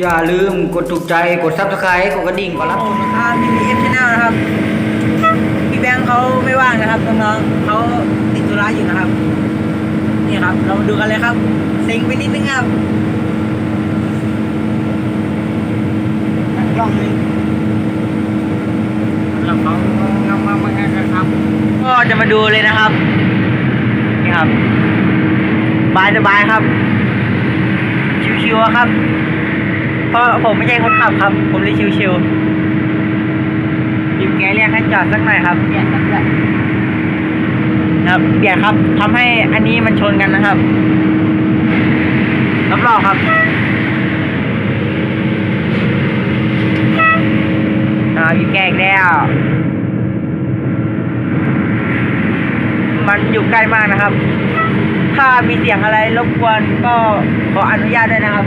อย่าลืมกดถูกใจกดซับสไครต์กดกระดิ่งก่อนรับชมนะครับอ่าพีพีเอฟชแนลนะครับ พี่แบงค์เขาไม่ว่างนะครับน้องๆเขาติดธุระอยู่นะครับ นี่ครับ เรามาดูกันเลยครับ เซ็งไปนิดนึงครับกล้องนึงแล้วเขางามมากๆครับ ก็จะมาดูเลยนะครับ นี่ครับ บายสบายครับ ชิวๆครับ เพราะผมไม่ใช่คนขับครับ ผมเลยชิวๆบีบแกเรียกให้จอดสักหน่อยครับเบียดกันด้วยครับเบียดครับทำให้อันนี้มันชนกันนะครับรับรองครับอ่าบีบแกอีกแล้ว มันอยู่ใกล้มากนะครับ ถ้ามีเสียงอะไรรบกวนก็ขออนุญาตด้วยนะครับ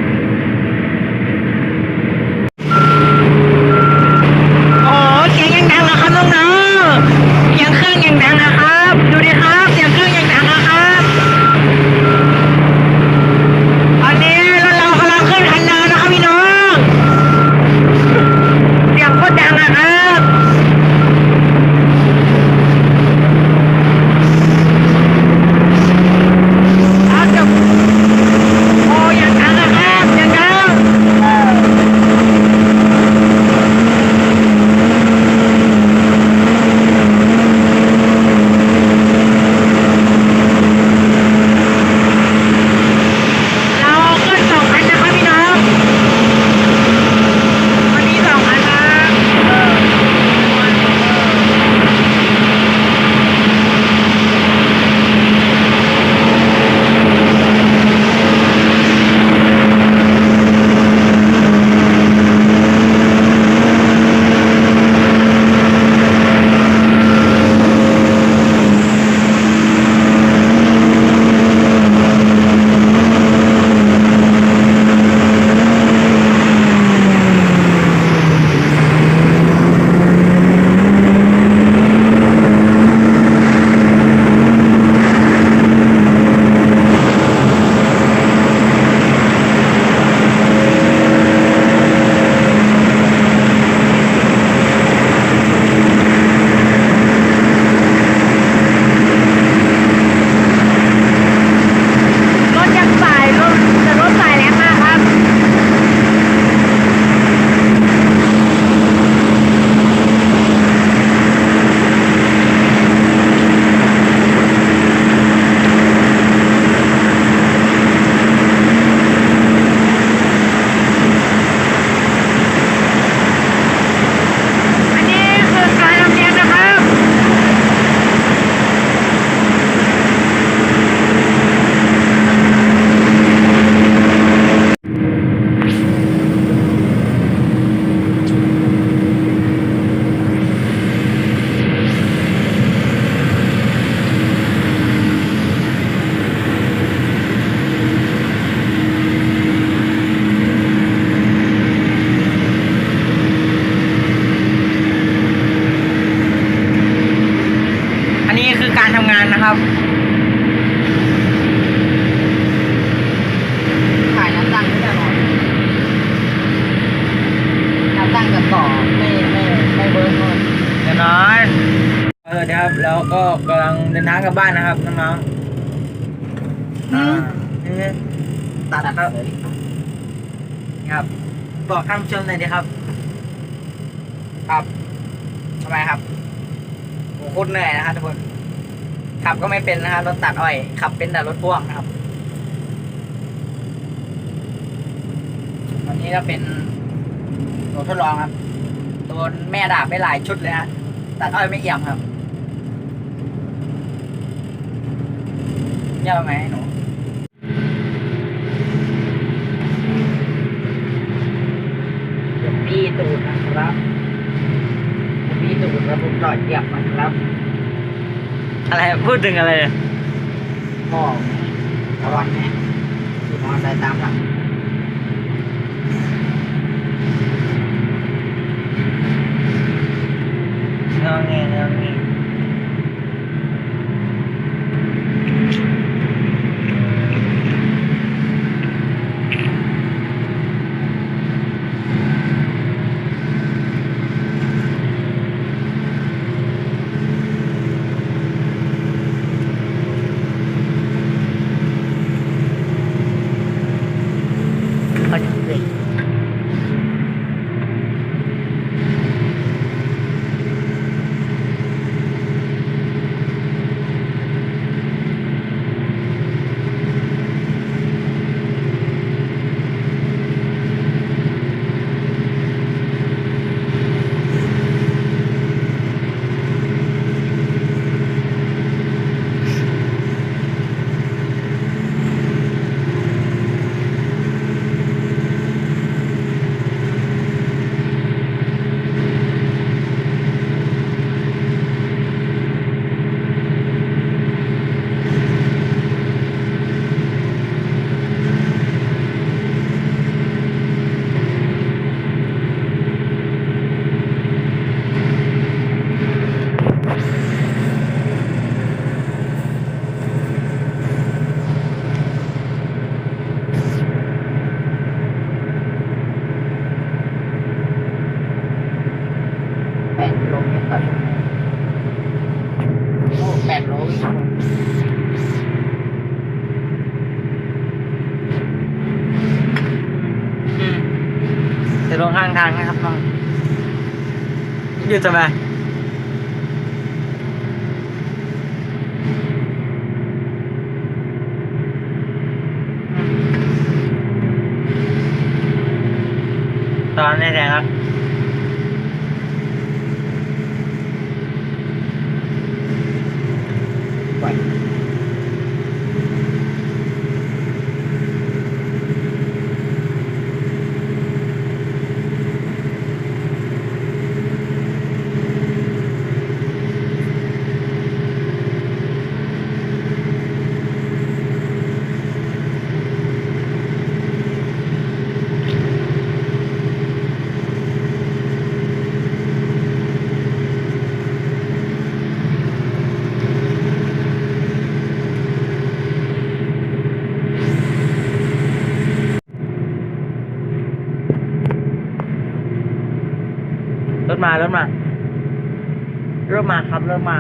งานนะครับขายน้ำตั้งไม่ได้หรอกน้ำตั้งกับต่อไม่ไม่ไม่เบิร์นเลยเดี๋ยวน้อยเออเดี๋ยวครับแล้วก็กำลังเดินทางกลับบ้านนะครับน้องๆอ่านี่ตัดครับนี่ครับ บอกท่านผู้ชมหน่อยดีครับ ครับทำไมครับโหโคตรเหนื่อยนะครับทุกคน ขับก็ไม่เป็นนะครับรถตัดอ้อย ขับเป็นแต่รถพ่วงนะครับวันนี้ก็เป็นรถทดลองครับโดนแม่ด่าไปหลายชุดเลยฮะตัดอ้อยไม่เอี่ยมครับเยี่ยมไหมหนูเดี๋ยวปีตูดนะครับเดี๋ยวปีตูดแล้วผมต่อยเหยียบมันครับ อะไรพูดถึงอะไรพ่อระวังนะขี่มอเตอร์ไซค์ตามหลังงอแงงอแง เขาจะเบรกแปดโลเมตรต่อชั่วโมงโอ้แปดโลต่อชั่วโมงอืมจะลงข้างทางนะครับน้อง หยุดทำไมตอนนี้แดงครับ รถมารถมารถมาครับรถมา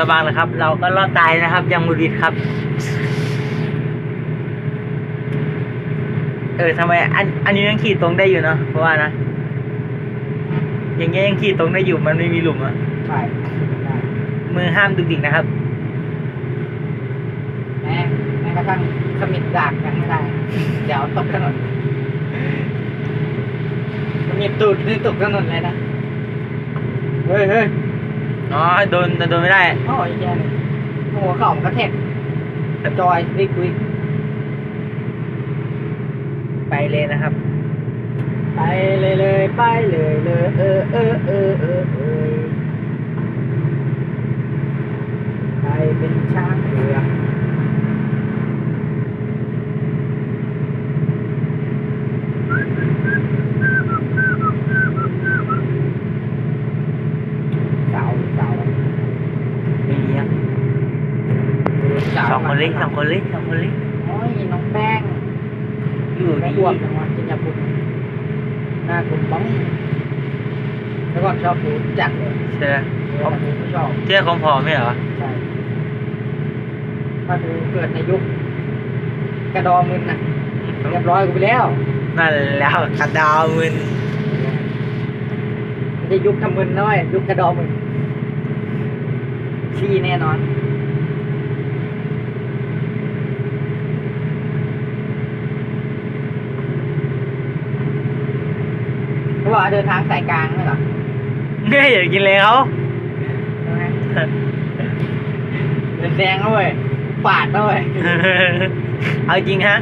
เชื่อบางนะครับ เราก็รอดตายนะครับ ยังมุดิดครับ เออทำไมอันอันนี้ยังขี่ตรงได้อยู่เนาะเพราะว่านะอย่างเงี้ยยังขี่ตรงได้อยู่มันไม่มีหลุมอะใช่ได้มือห้ามดุกดิกนะครับแม่แม้กระทั่งขมิดดากยังไม่ได้ เดี๋ยวตกถนนขมิดตูดนี่ตกถนนเลยนะ เฮ้ยเฮ้ย อ๋อโดนโดนไม่ได้โอ้ยแย่เลยหัวเข่ามันกระแทกจอยวิกวิกไปเลยนะครับ ไปเลยเลยไปเลยเลยเออเออเออเออเออใครเป็นช้างเรือเสา เสามีครับเสาสองคนเล็กสองคนเล็กสองคนเล็กโอ้ยน้องแป้งอยู่ไม่ที่อ้วกจังวะกินยาปุ่นหน้าคุณบ้องแล้วก็ชอบดูจัดเลยเชื่อชอบดูไม่ชอบเชื่อของพอไม่เหรอใช่ถ้าดูเกิดในยุคกระดอมึนน่ะเรียบร้อยกูไปแล้วนั่นแล้วกระดาวมึนไม่ใช่ยุคทำมึนน้อย ยุคกระดอมึน ชี้แน่นอนเขาบอกว่าเดินทางสายกลางไม่เหรอเฮ้ยอย่ากินเลยเขาใช่ไหมเดินแดงด้วยปาดด้วยเอาจริงฮะ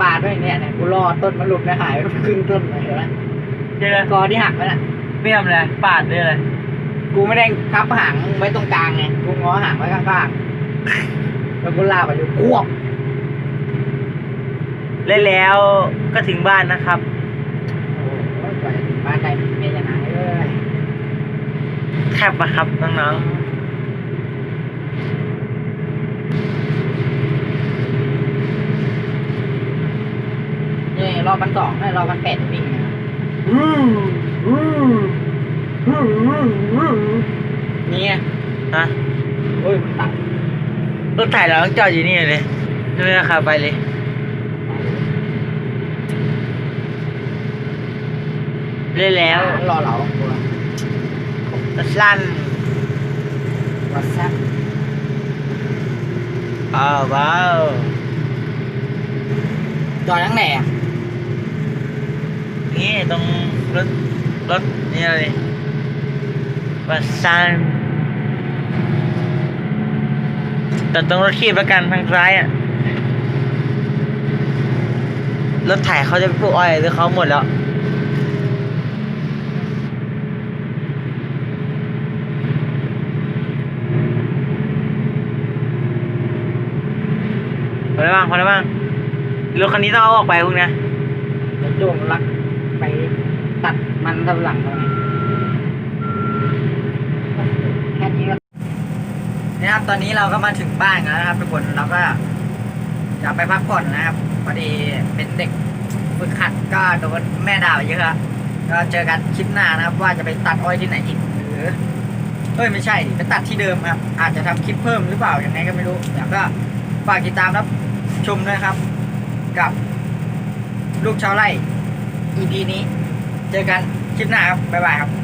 ปาดด้วยเนี่ยเนี่ยกูรอต้นมันหลุดนะหายไปครึ่งต้นเลยเห็นไหมเจอเลยกอที่หักไปน่ะเบี้ยมเลยปาดด้วยเลย กูไม่ได้คับหางไว้ตรงกลางไง กูง้อหางไว้ข้างๆ แล้วกูลากไปอยู่กวบและแล้วก็ถึงบ้านนะครับ โอ้โหกว่าจะถึงบ้านได้เมยจะหนาเอ้ยแคบปะครับน้องนี่รอบพันสองให้รอบพันแปดวิ่งนะนี่ ไงๆฮะโอ้ยมันตัดรถถ่ายเราต้องจอดอยู่นี่เลยนี่นะครับไปเลยเล่นแล้วรอเราตัวรถลั่นวัดแซ่บอ้าวว้าวจอดยังไหนอะนี่ตรงรถรถนี่เลย วัดซันแต่ตรงรถขีบแล้วกันทางซ้ายอะ รถถ่ายเขาจะไปปลูกอ้อยหรือเขาหมดแล้วพอแล้วบ้างพอแล้วบ้างรถคันนี้ต้องเอาออกไปพวกเนี้ยเดี๋ยวโจมลักไปตัดมันสำหลังตรงนี้ แค่นี้ก็นะครับตอนนี้เราก็มาถึงบ้านแล้วนะครับทุกคนเราก็จะไปพักผ่อนนะครับพอดีเป็นเด็กฝึกหัดก็โดนแม่ด่าเยอะครับก็เจอกันคลิปหน้านะครับ ว่าจะไปตัดอ้อยที่ไหนอีกหรือเอ้ยไม่ใช่ไปตัดที่เดิมครับ อาจจะทำคลิปเพิ่มหรือเปล่าอยังไงก็ไม่รู้แต่ก็ฝากติดตามรับชมด้วยครับ กับลูกชาวไร่ EP นี้ เจอกันคลิปหน้าครับบ๊ายบายครับ